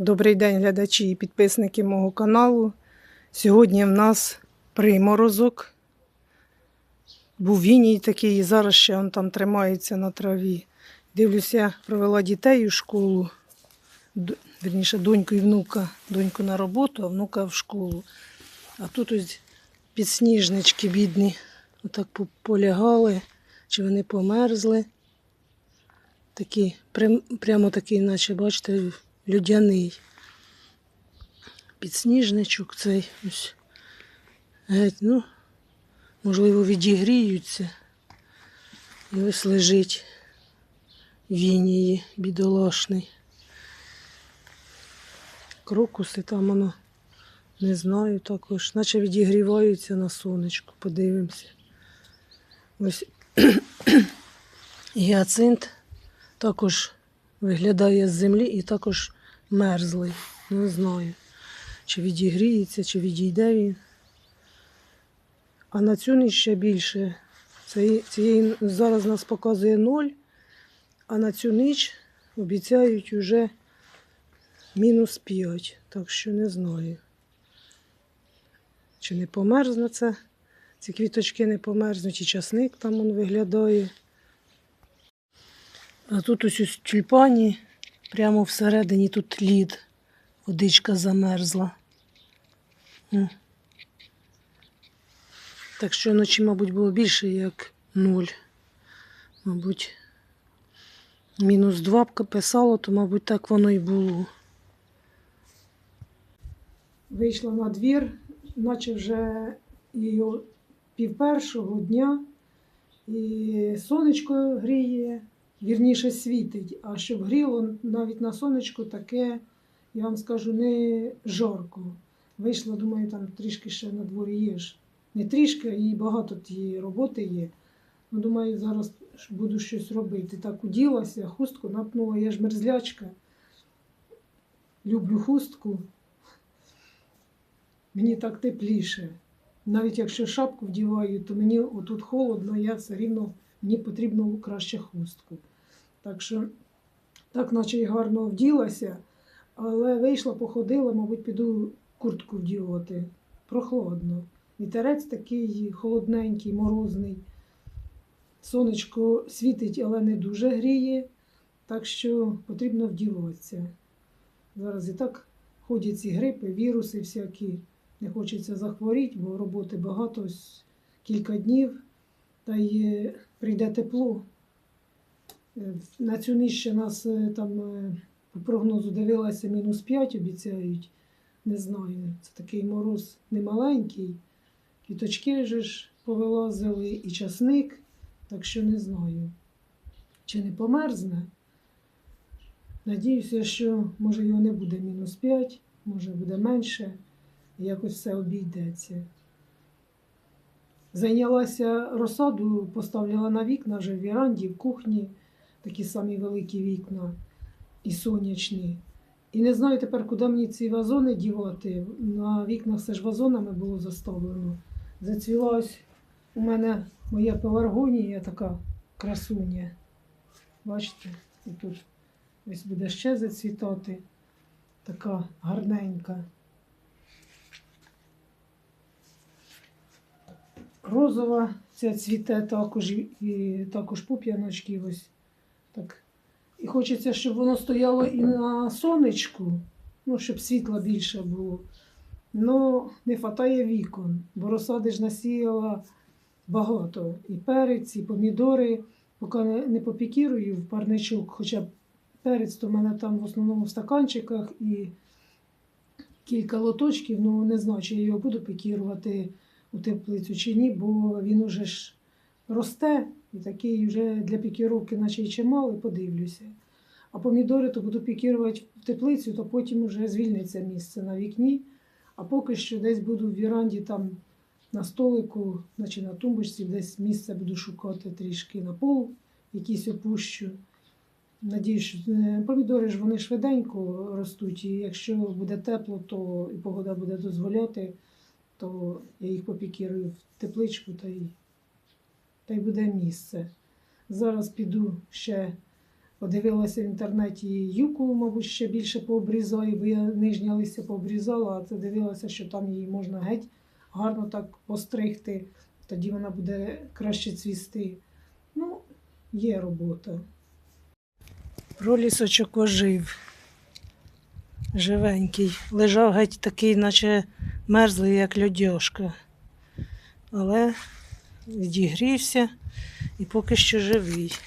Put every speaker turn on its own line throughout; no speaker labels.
Добрий день, глядачі і підписники мого каналу. Сьогодні в нас приморозок. Був віній такий, і зараз ще він там тримається на траві. Дивлюся, провела дітей у школу. Вірніше, доньку і внука. Доньку на роботу, а внука в школу. А тут ось підсніжнички бідні. Отак по- полягали, чи вони померзли. Такі, прямо такий, наче, бачите, людяний. Підсніжничок цей ось. Геть, ну, можливо, відігріються. І ось лежить вінії бідолашний. Крокуси там воно, не знаю, також, наче відігріваються на сонечку, подивимося. Ось гіацинт також виглядає з землі і також мерзлий. Не знаю, чи відігріється, чи відійде він. А на цю ніч ще більше. Цієї, зараз нас показує ноль, а на цю ніч обіцяють уже мінус 5. Так що не знаю. Чи не померзне це? Ці квіточки не померзнуть, і часник там он виглядає. А тут ось у тюльпані, прямо всередині тут лід. Водичка замерзла. Так що вночі, мабуть, було більше, як нуль. Мабуть, мінус два б писало, то, мабуть, так воно і було. Вийшла на двір, наче вже і о пів першого дня, і сонечко гріє, вірніше світить. А щоб гріло навіть на сонечку таке, я вам скажу, не жарко. Вийшла, думаю, там трішки ще на дворі є ж. Не трішки, і багато тієї роботи є. Ну, думаю, зараз буду щось робити. Так уділася, хустку напнула, я ж мерзлячка. Люблю хустку. Мені так тепліше. Навіть якщо шапку вдіваю, то мені отут холодно, я все рівно мені потрібно краще хустку. Так що, так наче й гарно вділася, але вийшла, походила, мабуть, піду куртку вдівати. Прохладно. Вітерець такий холодненький, морозний. Сонечко світить, але не дуже гріє, так що потрібно вдіватися. Зараз і так ходять ці грипи, віруси всякі. Не хочеться захворіти, бо роботи багато, ось кілька днів, та й е, прийде тепло. На цю ніч ще нас е, там е, по прогнозу дивилася мінус 5, обіцяють. Не знаю, це такий мороз немаленький. Квіточки ж повилазили і часник, так що не знаю, чи не померзне. Надіюся, що може його не буде мінус 5, може буде менше, якось все обійдеться. Зайнялася розсаду, поставила на вікна вже в віранді, в кухні такі самі великі вікна і сонячні. І не знаю тепер, куди мені ці вазони дівати. На вікнах все ж вазонами було заставлено. Зацвіла ось у мене моя пеларгонія, така красуня. Бачите, і тут ось буде ще зацвітати. Така гарненька. Розова ця цвіте також і також пуп'яночки ось так. І хочеться, щоб воно стояло і на сонечку, ну, щоб світла більше було. Ну, не вистачає вікон, бо розсади ж насіяла багато. І перець, і помідори, поки не, попікірую в парничок, хоча перець то в мене там в основному в стаканчиках і кілька лоточків, ну не знаю, чи я його буду пікірувати у теплицю чи ні, бо він уже ж росте і такий вже для пікіровки, наче й чималий, подивлюся. А помідори то буду пікірувати в теплицю, то потім вже звільниться місце на вікні. А поки що десь буду в віранді там на столику, наче на тумбочці, десь місце буду шукати трішки на пол, якийсь опущу. Надіюсь, що е, помідори ж вони швиденько ростуть, і якщо буде тепло, то і погода буде дозволяти, то я їх попікірую в тепличку та й, та й буде місце. Зараз піду ще Подивилася в інтернеті юку, мабуть, ще більше пообрізаю, бо я нижнє листя пообрізала, а це дивилася, що там її можна геть гарно так постригти, тоді вона буде краще цвісти. Ну, є робота. Пролісочок ожив. Живенький. Лежав геть такий, наче мерзлий, як льодяшка. Але відігрівся і поки що живий.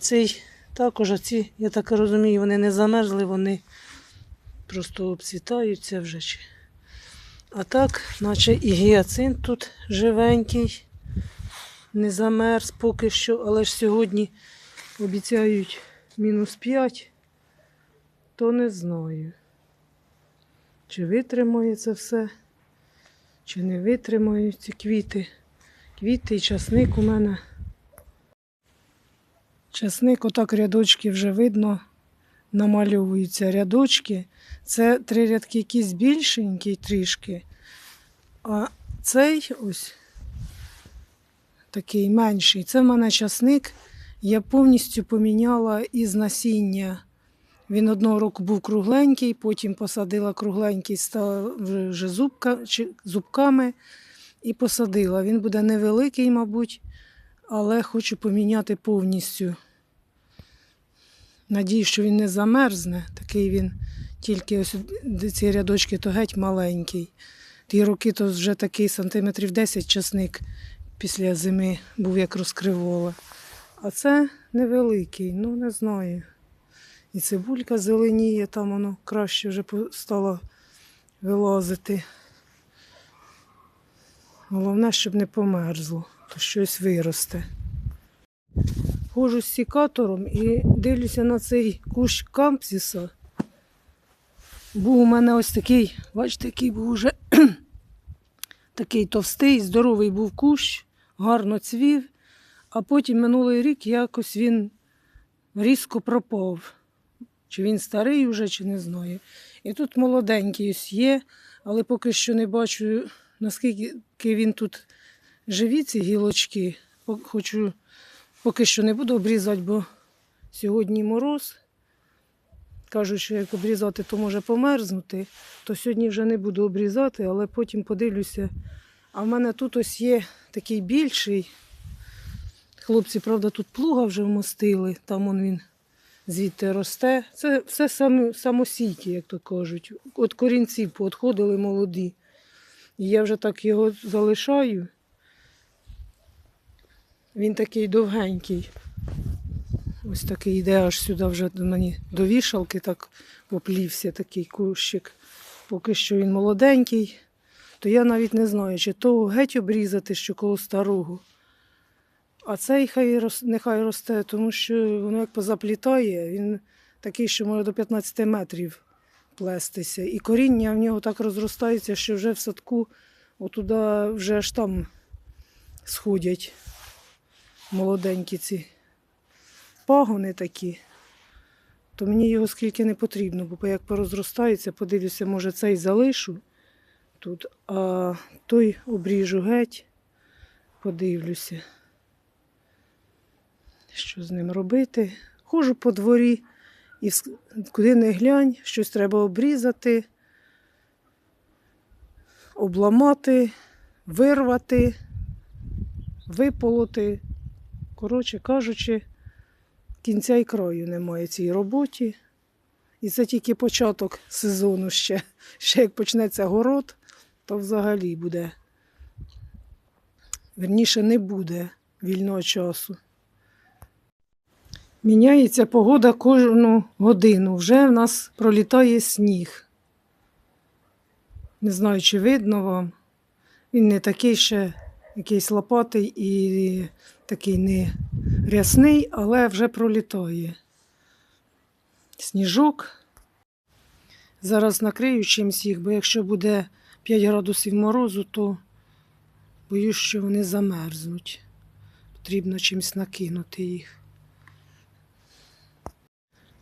Цей також, оці, я так розумію, вони не замерзли, вони просто обцвітаються вже. А так, наче і гіацинт тут живенький, не замерз поки що, але ж сьогодні обіцяють мінус 5, то не знаю. Чи витримає це все, чи не витримають ці квіти. Квіти і часник у мене. Часник, отак рядочки вже видно, намальовуються рядочки. Це три рядки якісь більшенькі трішки, а цей ось такий менший. Це в мене часник. Я повністю поміняла із насіння. Він одного року був кругленький, потім посадила кругленький, став вже зубка, зубками і посадила. Він буде невеликий, мабуть, але хочу поміняти повністю. Надію, що він не замерзне. Такий він тільки ось ці рядочки то геть маленький. Ті роки то вже такий сантиметрів 10 часник після зими був як розкривола. А це невеликий, ну не знаю. І цибулька зеленіє, там воно краще вже стало вилазити. Головне, щоб не померзло, то щось виросте. Хожу з сікатором і дивлюся на цей кущ кампсіса. Був у мене ось такий, бачите, який був уже такий товстий, здоровий був кущ, гарно цвів, а потім минулий рік якось він різко пропав. Чи він старий вже, чи не знаю. І тут молоденький ось є, але поки що не бачу, наскільки він тут живі, ці гілочки. Хочу, поки що не буду обрізати, бо сьогодні мороз. Кажуть, що як обрізати, то може померзнути, то сьогодні вже не буду обрізати, але потім подивлюся. А в мене тут ось є такий більший. Хлопці, правда, тут плуга вже вмостили, там он він звідти росте. Це все самосійки, як то кажуть. От корінці поотходили молоді. І я вже так його залишаю. Він такий довгенький. Ось такий йде аж сюди вже до мені до вішалки, так поплівся такий кущик. Поки що він молоденький, то я навіть не знаю, чи того геть обрізати, що коло старого. А цей хай нехай росте, тому що воно як позаплітає, він такий, що може до 15 метрів плестися. І коріння в нього так розростається, що вже в садку отуда вже аж там сходять молоденькі ці пагони такі. То мені його скільки не потрібно, бо як порозростається, подивлюся, може цей залишу тут, а той обріжу геть, подивлюся що з ним робити. Ходжу по дворі і куди не глянь, щось треба обрізати, обламати, вирвати, виполоти. Коротше кажучи, кінця і краю немає цій роботі. І це тільки початок сезону ще. Ще як почнеться город, то взагалі буде. Верніше не буде вільного часу. Міняється погода кожну годину. Вже в нас пролітає сніг. Не знаю, чи видно вам. Він не такий ще якийсь лопатий і такий не рясний, але вже пролітає. Сніжок. Зараз накрию чимсь їх, бо якщо буде 5 градусів морозу, то боюсь, що вони замерзнуть. Потрібно чимось накинути їх.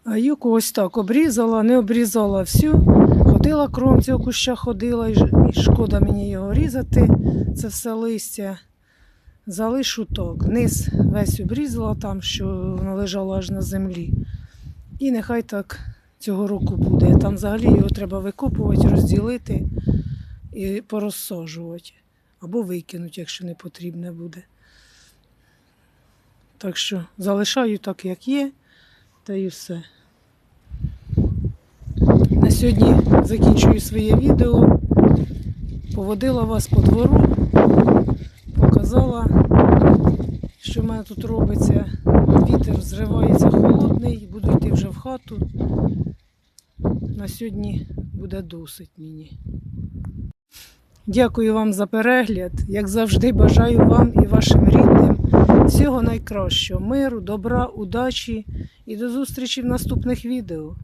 Юку так обрізала, не обрізала всю. Ходила кром цього куща ходила, і шкода мені його різати. Це все листя. залишу так. Низ весь обрізала там, що воно лежало аж на землі. І нехай так цього року буде. Там взагалі його треба викопувати, розділити і порозсаджувати. Або викинути, якщо не потрібне буде. Так що залишаю так, як є, та й все. Сьогодні закінчую своє відео. Поводила вас по двору, показала, що в мене тут робиться. Вітер зривається холодний, буду йти вже в хату. На сьогодні буде досить мені. Дякую вам за перегляд. Як завжди, бажаю вам і вашим рідним всього найкращого, миру, добра, удачі і до зустрічі в наступних відео.